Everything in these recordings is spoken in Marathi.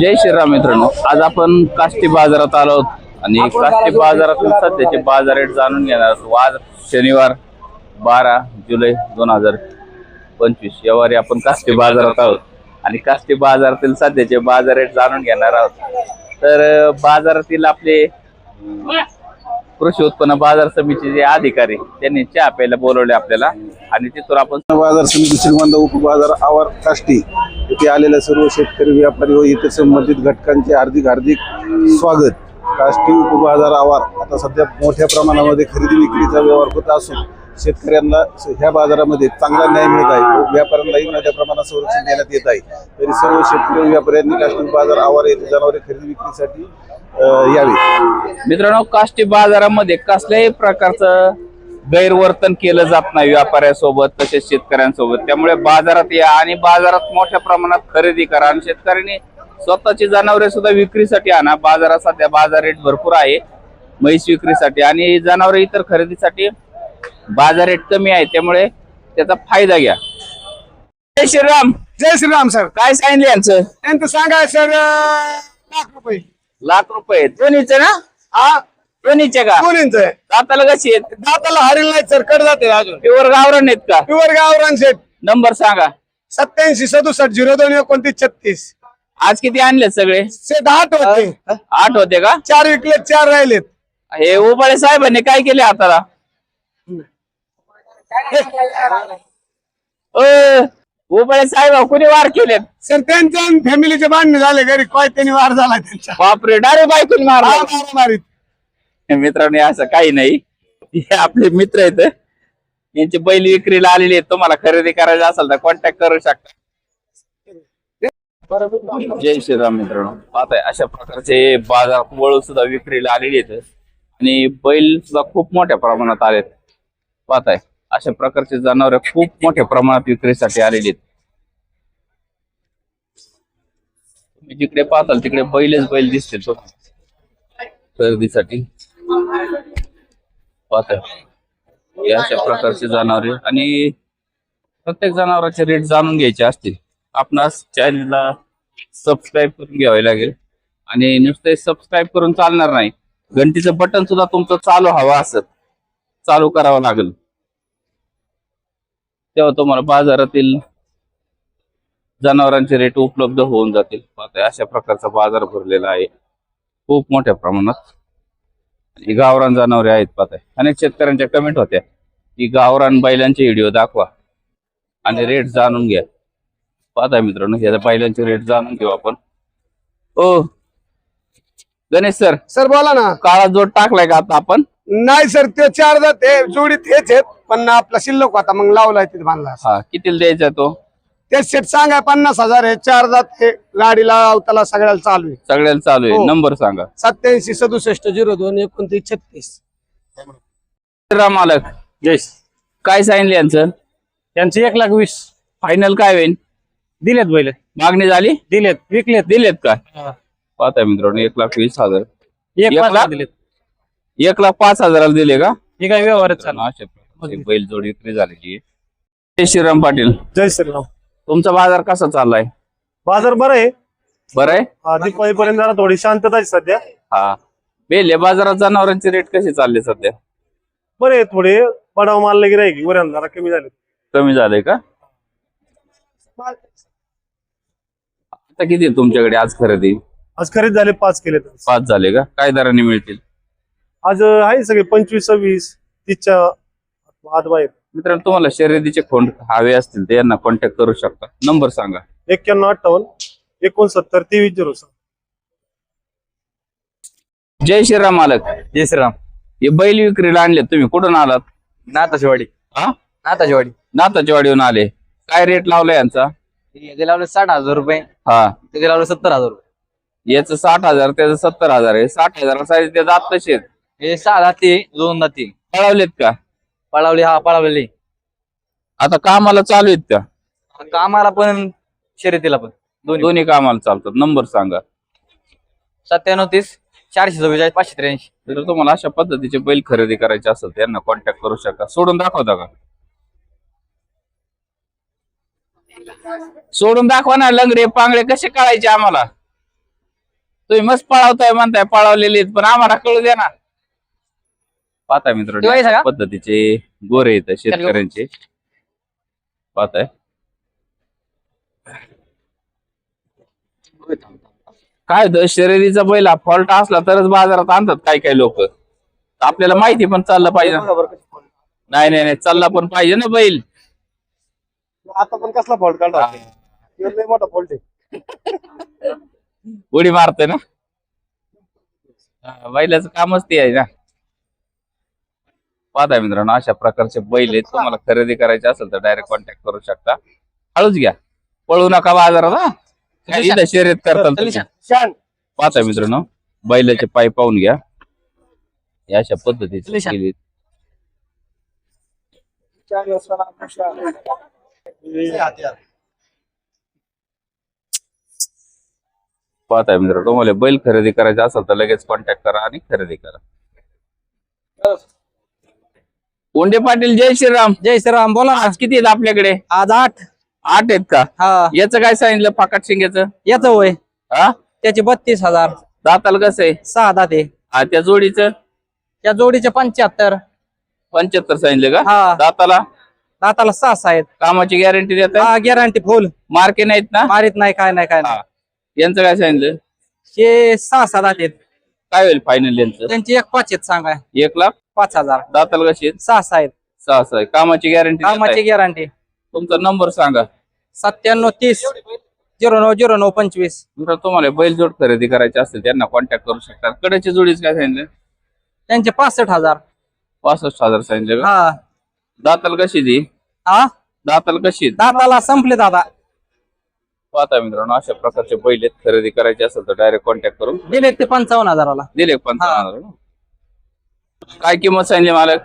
जय श्रीराम मित्रांनो. आज आपण काष्टी बाजारात आलो आहोत आणि काष्टी बाजारातील सध्याचे बाजार रेट जाणून घेणार आहोत. आज शनिवार बारा जुलै दोन हजार पंचवीस. या वारी आपण काष्टी बाजारात आहोत. आणि काष्टी बाजारातील सध्याचे बाजार रेट जाणून घेणार आहोत. तर बाजारातील आपले कृषी उत्पन्न बाजार समितीचे जे अधिकारी त्यांनी चहा प्यायला बोलवले आपल्याला. आणि तिथून आपण बाजार समिती श्रीमंत उपबाजार आवार काष्टी. इथे आलेल्या सर्व शेतकरी व्यापारी व इतर संबंधित घटकांचे हार्दिक हार्दिक स्वागत. काष्टी उपबाजार आवार आता सध्या मोठ्या प्रमाणामध्ये खरेदी विक्रीचा व्यवहार होत असून शेतकऱ्यांना ह्या बाजारामध्ये चांगला न्याय मिळत आहे व्यापाऱ्यांनाही मोठ्या प्रमाणात संरक्षण देण्यात येत आहे. तरी सर्व शेतकरी व्यापाऱ्यांनी काष्टी बाजार आवार येथे जनावरे खरेदी विक्रीसाठी यावे मित्रांनो काष्टी बाजारामध्ये कसल्याही प्रकारचं गैरवर्तन केलं जात नाही व्यापाऱ्यासोबत तसेच शेतकऱ्यांसोबत. त्यामुळे बाजारात या आणि बाजारात मोठ्या प्रमाणात खरेदी करा. आणि शेतकऱ्यांनी स्वतःची जनावरे सुद्धा विक्रीसाठी आणा. बाजारात सध्या बाजार रेट भरपूर आहे म्हैस विक्रीसाठी. आणि जनावरे इतर खरेदीसाठी बाजार रेट कमी आहे. त्यामुळे त्याचा फायदा घ्या. जय श्रीराम. जय श्रीराम सर. काय सांगितलं यांचं? त्यांचं सांगा सर लाख रुपये. लाख रुपये. दोन्हीचे ना? हा. दोन्हीचे का? आहे दाताला कशी आहेत? दाताला हरील नाही सर कड जाते अजून. प्युअर गावरण आहेत का? प्युअर गावरान सेट नंबर सांगा. सत्याऐंशी सदुसष्ट झिरो दोन एकोणतीस छत्तीस. आज किती आणले सगळे? सेट आठ होते. आठ होते का? चार विकले चार राहिलेत. हे उबाळे साहेबांनी काय केले हाताला? अ, उबाळे साहेब कुणी वार केलेत? सर त्यांच्या फॅमिलीचे भांडणे झाले घरी काय त्यांनी वार झाला त्यांच्या बापरे डायरेक्ट बायकून मारला. मारामारीत. मित्रांनो असं काही नाही. हे आपले मित्र आहेत. यांची बैल विक्रीला आलेली आहेत. तुम्हाला खरेदी करायची असेल तर कॉन्टॅक्ट करू शकता. जय श्रीराम मित्रांनो. पाहताय अशा प्रकारचे बाजार वळू सुद्धा विक्रीला आलेले आहेत. आणि बैल सुद्धा खूप मोठ्या प्रमाणात आलेत. पाहताय अशा प्रकारचे जनावर खूप मोठ्या प्रमाणात विक्रीसाठी आलेली आहेत. तुम्ही जिकडे पाहताल तिकडे बैलच बैल दिसतील तो खरेदीसाठी. पाहताय अशा प्रकारचे जनावरे आणि प्रत्येक जनावरांचे रेट जाणून घ्यायचे असतील. आपणास चॅनलला सबस्क्राईब करून घ्यावे लागेल. आणि नुसते सबस्क्राईब करून चालणार नाही. घंटीचं बटन सुद्धा तुमचं चालू हवं असत चालू करावं लागेल. तेव्हा तुम्हाला बाजारातील जनावरांचे रेट उपलब्ध होऊन जातील. अशा प्रकारचा बाजार भरलेला आहे. खूप मोठ्या प्रमाणात. ही गावरान जनावरे आहेत पाहताय. अनेक शेतकऱ्यांच्या कमेंट होत्या. की गावरान बैलांचे व्हिडिओ दाखवा आणि रेट जाणून घ्या. पाहताय मित्रांनो या बैलांचे रेट जाणून घेऊ आपण. ओ गणेश सर सर बोला ना. काळा जोड टाकलाय का आता आपण? नाही सर ते चार जात जोडीत हेच आहेत पण आपला शिल्लक होता मग लावलाय तिथे बांधला. हा कितीला द्यायचा तो? ते सेट सांगा पन्नास हजार आहे चार जात हे गाडीला अवताला सगळ्याला चालू आहे. सगळ्याला चालू आहे. हो. नंबर सांगा. सत्याऐंशी सदुसष्ट झिरो दोन एकोणतीस छत्तीस. राम मालक. जयस काय सांगितलं यांचं? त्यांचे एक लाख वीस. फायनल काय होईल दिलेत बैल. मागणी झाली? दिलेत. विकलेत. दिलेत का? पाहताय मित्रांनो एक लाख वीस हजार. एक एक पाच लाख? दिलेत. एक लाख पाच हजाराला दिले का? हे काय व्यवहारच चालू. अशा प्रकारची बैल जोड विक्री झालेली आहे. जय श्रीराम पाटील. जय श्रीराम. तुमचा बाजार कसा चाललाय? बाजार बरं आहे. बरं आहे? हा, दिवाळीपर्यंत जरा थोडी शांतता आहे सध्या. हा. बेले बाजारात जनावरांचे रेट कसे चालले सध्या? बरे आहे थोडे. बडाव मारले की राहील. वऱ्याला जरा कमी झाले. कमी झाले का? आता किती आहे तुमच्याकडे आज खरेदी? आज खरेदी झाले पाच केले पाच झाले का? काय दराने मिळतील? आज अं, आहे सगळे पंचवीस सव्वीस तीसच्या आत बाहेर. मित्रांनो तुम्हाला शर्यतीचे खोंड हवे असतील तर यांना कॉन्टॅक्ट करू शकता. नंबर सांगा. एक्क्याण्णव अठ्ठावन्न एकोणसत्तर तेवीस झिरो सहा. जय श्रीराम मालक. जय श्रीराम. हे बैल विक्रीला आणले तुम्ही कुठून आलात? नाताचीवाडी हा? नाताचीवाडी नाताच्या वाडीहून आले. काय रेट लावला यांचा? याचे लावले साठ हजार रुपये. हा. त्याचे लावले सत्तर हजार रुपये. याचं साठ हजार त्याचं सत्तर हजार आहे. साठ हजार साईज ते जात तसे आहेत. हे सहा दाती दोन दाती पळवलेत का? पळावली हा पळावलेली आता कामाला चालू आहेत का कामाला पण शर्यतीला पण. दोन्ही. दोन्ही कामाला चालतात. नंबर सांगा. सत्त्याण्णव तीस चारशे चव्वेचाळीस पाचशे त्र्याऐंशी. जर तुम्हाला अशा पद्धतीचे बैल खरेदी करायचे असेल तर यांना कॉन्टॅक्ट करू शकता. सोडून दाखवता का? सोडून दाखवा ना लंगडे पांगडे कसे कळायचे आम्हाला? तुम्ही मस्त पळावताय म्हणताय पळावलेले पण आम्हाला कळू द्या ना. पाहता मित्र दिवाळी सगळा? पद्धतीचे गोरे आहेत शेतकऱ्यांचे. पाहताय. काय होतं शर्यतीचा बैल हा फॉल्ट असला तरच बाजारात आणतात काही काही लोक. आपल्याला माहिती पण चाललं पाहिजे. ना. नाही नाही नाही चालला पण पाहिजे ना बैल. आता पण कसला फॉल्ट काढला? लय मोठा फॉल्ट आहे. उडी मारते ना? हा, बैलाचं कामच ते आहे ना. पाहताय मित्रांनो अशा प्रकारचे बैल आहेत. तुम्हाला खरेदी करायचे असेल तर डायरेक्ट कॉन्टॅक्ट करू शकता. हळूच घ्या. पळू नका बाजारात हा. काय इथं शर्यत करताल तुम्ही. शान. पाहताय मित्रांनो बैलाचे पाय पाहून घ्या. अशा पद्धतीचे बैल आहेत. पाहताय मित्रांनो तुम्हाला बैल खरेदी करायचा असेल तर लगेच कॉन्टॅक्ट करा आणि खरेदी करा. ओंडे पाटील जय श्रीराम. जय श्रीराम बोला ना. आज किती आहेत आपल्याकडे? आज आठ. आठ आहेत का? हा. याचं काय सांगितलं पाकाट शिंग्याचं याच वय हा? त्याचे बत्तीस हजार. दाताल कसं आहे? सहा दाते. हा त्या जोडीचं? त्या जोडीचे पंच्याहत्तर. पंच्याहत्तर सांगितलं का? हा. दाताला? दाताला सहा सहा आहेत. कामाची गॅरंटी देत हा गॅरंटी फुल मार्के नाहीत ना? मारित नाही काय नाही काय नाही. हा. यांचं काय सांगितलं? हे सहा सहा दाते आहेत. काय होईल फायनल यांचं? त्यांची एक पाच आहेत सांगा. एक लाख? पाच हजार. दाताल कशी आहेत? सहा सहा आहेत. सहा सहा आहे. कामाची गॅरंटी कामाची गॅरंटी तुमचा नंबर सांगा. सत्त्याण्णव तीस झिरो नऊ झिरो नऊ पंचवीस. तुम्हाला बैलजोड खरेदी करायची असेल त्यांना कॉन्टॅक्ट करू शकता. कडेची जोडीच काय सांगितलं? त्यांचे पासष्ट हजार. पासष्ट हजार सांगितलं का? हा. दाताल कशी ती? हा दाताल कशी आहेत? दाताला संपले दादा. पाहता मित्रांनो अशा प्रकारचे बैल आहेत. खरेदी करायचे असेल तर डायरेक्ट कॉन्टॅक्ट करून. दिले ते पंचावन्न हजाराला. दिले पंचावन्न हजार? काय किंमत सांगली मालक?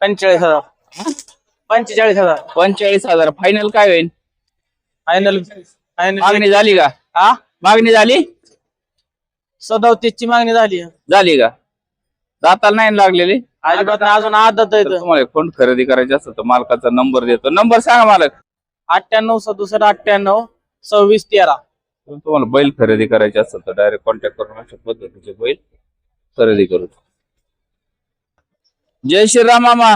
पंचेचाळीस हजार. पंचेचाळीस हजार. पंचेचाळीस हजार. फायनल काय होईल? फायनल फायनल मागणी झाली का? हा मागणी झाली? सदोतीस ची मागणी झाली. झाली का? दाताला नाही लागलेली? अजिबात नाही, अजून आदत तर तुम्हाला फोन खरेदी करायची असेल तर मालकाचा नंबर देतो. नंबर सांगा मालक. अठ्ठ्याण्णव सदुसष्ट अठ्ठ्याण्णव सव्वीस तेरा. तर तुम्हाला बैल खरेदी करायची असेल तर डायरेक्ट कॉन्टॅक्ट करून अशा पद्धतीचे बैल खरेदी करू जय श्रीराम मामा.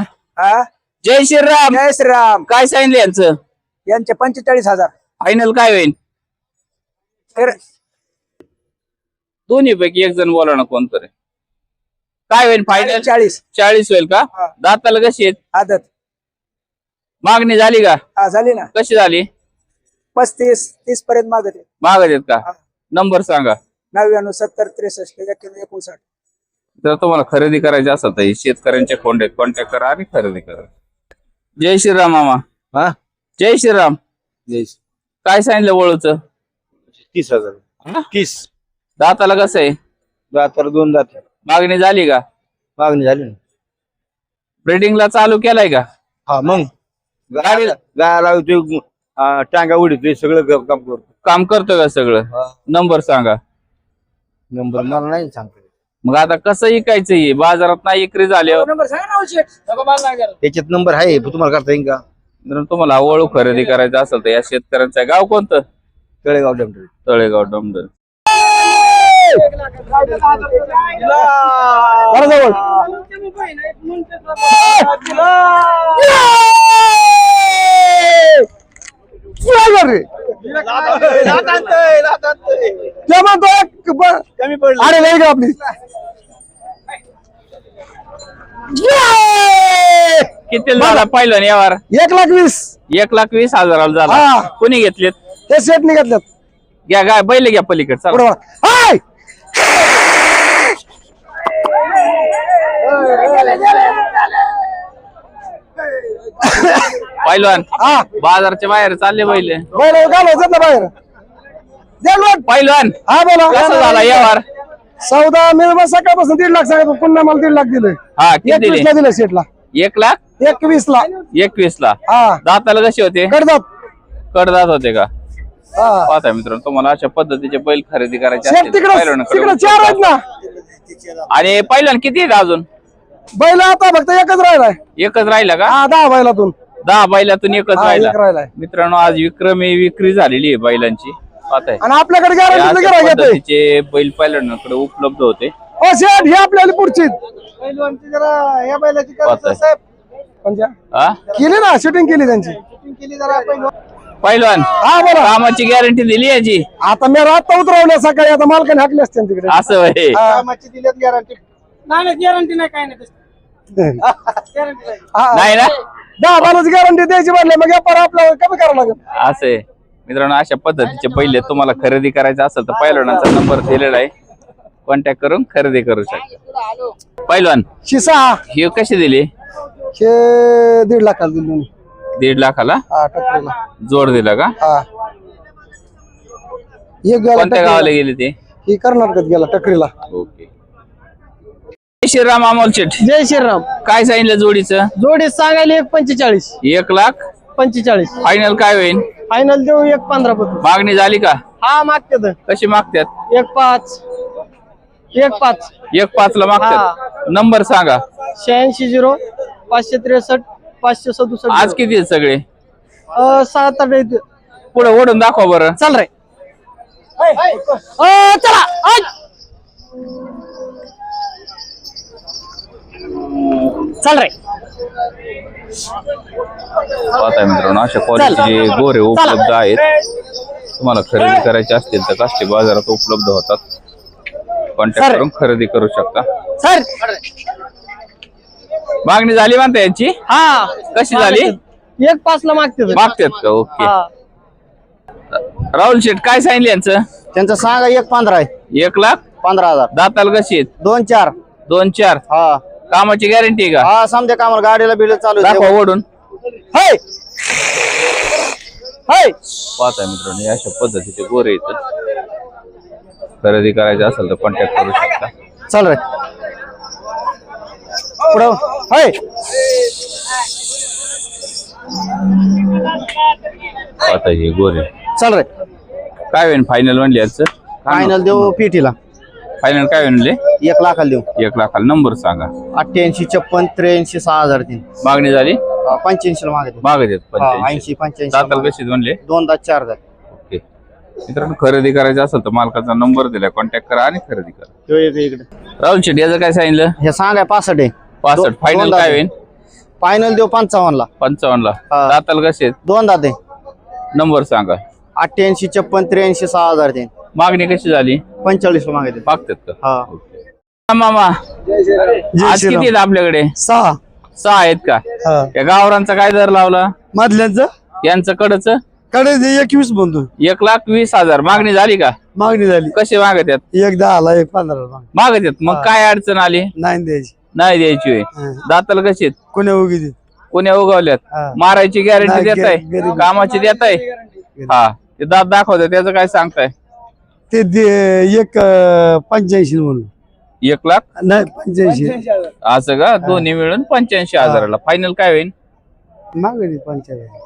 जय श्रीराम. जय श्रीराम. काय सांगितलं यांचं? यांचे पंचेचाळीस हजार. फायनल काय होईल तर दोन्ही पैकी एक जण बोला ना कोणतरी. काय होईल फायनल चाळीस. चाळीस. होईल का? हा. दाताला कशी आहेत? आदत. मागणी झाली का? हा झाली ना. कशी झाली? पस्तीस तीस पर्यंत मागत आहे मागत आहेत का? हा. नंबर सांगा. नव्याण्णव सत्तर त्रेसष्ट एक्क्याण्णव एकोणसाठ. जर तुम्हाला खरेदी करायची असेल तर हे शेतकऱ्यांचे आहेत कॉन्टॅक्ट करा आणि खरेदी करा. जय श्रीराम मामा. हा? जय श्रीराम. काय सांगितलं वळूच? तीस हजार. तीस. दाताला कसं आहे? दातार दोन दात मागणी झाली का? मागणी झाली ना. ब्रिडिंगला चालू केलाय का? हा मग. गाडी गायला ते टांगा उडीत सगळं ग- काम करतो काम करतो का सगळं. नंबर सांगा. नंबर मला नाही सांगतो मग आता कसं इकायचं हे? बाजारात नाही इकरी झाल्यावर. नंबर सांगा ना त्याच्यात नंबर आहे पण तुम्हाला करता येईल का? तुम्हाला वळू खरेदी करायचं असेल तर या शेतकऱ्यांचं गाव कोणतं? तळेगाव डमडे तळेगाव कमी पडलं अरे नाही का आपली किती झाला पहिलं यावर एक लाख वीस एक लाख वीस हजाराला झाला हा. कोणी घेतलेत हे सेट निघाल्यात घ्या गाय बैल घ्या पलीकडे चला पुढे वळा. हाय! पहिलवान हा. बाजारच्या बाहेर चालले बैल ना बाहेर. नोट. पहिलवान हा बोला. कसं झाला यावर चौदा मी मग सकाळपासून दीड लाख सांगत पुन्हा मला दीड लाख दिले. हा किती दिले? सेटला एक लाख? एकवीस ला एकवीस ला हा. दाताला कसे होते? कडदात. कडदात होते का? हा. पाहता मित्रांनो तुम्हाला अशा पद्धतीचे बैल खरेदी करायचे सेट असतील तर तिकडं पहिलवानाकडे तिकडे चार आहेत ना. आणि पहिलवान किती आहेत अजून? बैल आता फक्त एकच राहिलाय. एकच राहिला का? हा दहा बैलातून. दहा बैलातून एकच हा राहिला. मित्रांनो आज विक्रमी विक्री झालेली आहे बैलांची. पाहताय. आणि आपल्याकडे गॅरंटी अशा पद्धतीचे बैल पायलवानाकडे उपलब्ध होते. शेठ हे आपल्याला पुढची. पहिलवानची जरा या बैलाची पाहताय. करायचं साहेब. हा? केली ना शूटिंग केली त्यांची. शूटिंग केली जरा पहिलवान. पैलवान हा बोला कामाची गॅरंटी दिली याची. आता मी रात उतरवल्या सकाळी आता मालकाने हाकले असते ना तिकडे. असं होय. कामाची दिल्यात गॅरंटी नाही गॅरंटी नाही काय नाही. गॅरंटी नाही. हा. नाही ना? दहा बाराची गॅरंटी द्यायची म्हटलं मग व्यापार आपल्याला कमी करावं लागेल. असं मित्रांनो अशा पद्धतीचे पहिले तुम्हाला खरेदी करायचं असेल तर पैलवानाचा नंबर दिलेला आहे. कॉन्टॅक्ट करून खरेदी करू शकता. पैलवान शिसा ही कशी दिली? हे दीड लाखाला दिली मी. दीड लाखाला? हा टक्केला. जोड दिला का? हा. एक गेला कोणत्या गावाला. गेली ते? ही कर्नाटकात गेला टकरीला ओके. श्रीराम अमोल शेठ. जय श्रीराम. काय सांगितलं जोडीचं? जोडी सांगायला एक पंचेचाळीस. एक लाख? पंचेचाळीस. फायनल काय होईल फायनल देऊ एक पंधरा पत्र मागणी झाली का? हा मागते कशी मागतात एक पाच. एक पाच. एक पाच ला मागतात नंबर सांगा. शहाऐंशी झिरो पाचशे त्रेसष्ट पाचशे सदुसष्ट. आज किती आहेत सगळे? सात आठ. पुढे ओढून दाखवा बरं. चल रे. चला. चल रे. पाहताय मित्रांनो अशा क्वालिटीचे गोरे उपलब्ध आहेत. तुम्हाला खरेदी करायचे असतील तर काष्टी बाजारात उपलब्ध होतात. कॉन्टॅक्ट करून खरेदी करू शकता. सर. मागणी झाली म्हणता यांची? हा. कशी झाली? एक पाच ला मागते मागतात का? ओके. राहुल शेठ काय सांगितलं यांचं? त्यांचं सांगा एक पंधरा आहे. एक लाख? पंधरा हजार. दाताल कशी आहेत? दोन चार. दोन चार. हा. कामाची गॅरंटी आहे का? हा समजा कामाला गाडीला बिल चालू आहे. दाखवा ओढून हाय. हाय. पाहताय मित्रांनो हे अशा पद्धतीचे गोरे आहेत. खरेदी करायचे असेल तर कॉन्टॅक्ट करू शकता. चल रे. पुढं. हाय. पाहताय हे गोरे चल रे. काय होईल फायनल म्हणले याचं? फायनल देऊ पीटीला फायनल काय होईल म्हणले? एक लाखाला देऊ. एक लाखाला. नंबर सांगा. अठ्ठ्याऐंशी छप्पन त्र्याऐंशी सहा हजार तीन. मागणी झाली? पंच्याऐंशी मागे मागत येत पंच्याऐंशी. ऐंशी पंच्याऐंशी दाताल कशी म्हणले? दोनदा चार हजार ओके. मित्रांनो खरेदी करायचं असेल तर मालकाचा नंबर दिलाय. कॉन्टॅक्ट करा आणि खरेदी करा. तो एक इकडे. राहुल शेट्टी याचं काय सांगितलं? हे सांगाय पासष्ट आहे. पासष्ट. फायनल दोनदा काय. होईल? फायनल देऊ पंचावन्नला. पंचावन्न ला हा. दाताल कसे आहेत? दोनदा दे. नंबर सांगा. अठ्ठ्याऐंशी छप्पन त्र्याऐंशी सहा हजार तीन. मागणी कशी झाली? पंचेचाळीस मागे मागतात का? हा. हा, मामा. आज किती आहेत आपल्याकडे? सहा. सहा आहेत का? हा. या गावरांचा काय दर लावला? मधल्यांचं? यांचं कडच? कडे एकवीस म्हणतो एक लाख वीस हजार. मागणी झाली का? मागणी झाली. कसे मागत आहेत? एक दहाला एक पंधरा मागत आहेत. मग काय अडचण आली? नाही द्यायची. नाही द्यायची होय. हा. दाताल कशी आहेत? कोणी उगी कोण्या उगवल्यात. मारायची गॅरंटी नाही, देत आहे गॅरंटी. कामाची देत आहे हा. ते दात दाखवते त्याचं काय सांगताय? ते दे- एक पंच्याऐंशी म्हणून. एक लाख? नाही पंच्याऐंशी. असं का? दोन्ही मिळून पंच्याऐंशी हजाराला. फायनल काय होईल मागणी पंच्याऐंशी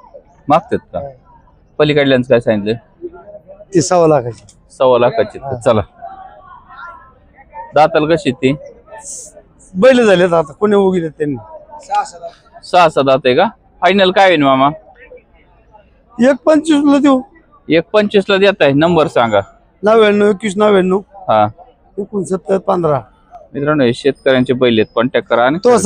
मागतात का? पलीकडल्यांचं काय सांगितलं? ती सव्वा लाखाची. सव्वा लाखाची. तर चला. दाताल कशी ती? बैल झालेत आता कोणी उगी देत त्यांनी. सहा सहा दात आहे का? फायनल काय होईल मामा? एक पंचवीस ला देऊ. एक पंचवीस ला देत आहे नंबर सांगा. नव्याण्णव एकवीस नव्याण्णव. हा. एकोणसत्तर पंधरा. मित्रांनो हे शेतकऱ्यांचे बैल आहेत. कॉन्टॅक्ट करा आणि तो सांग.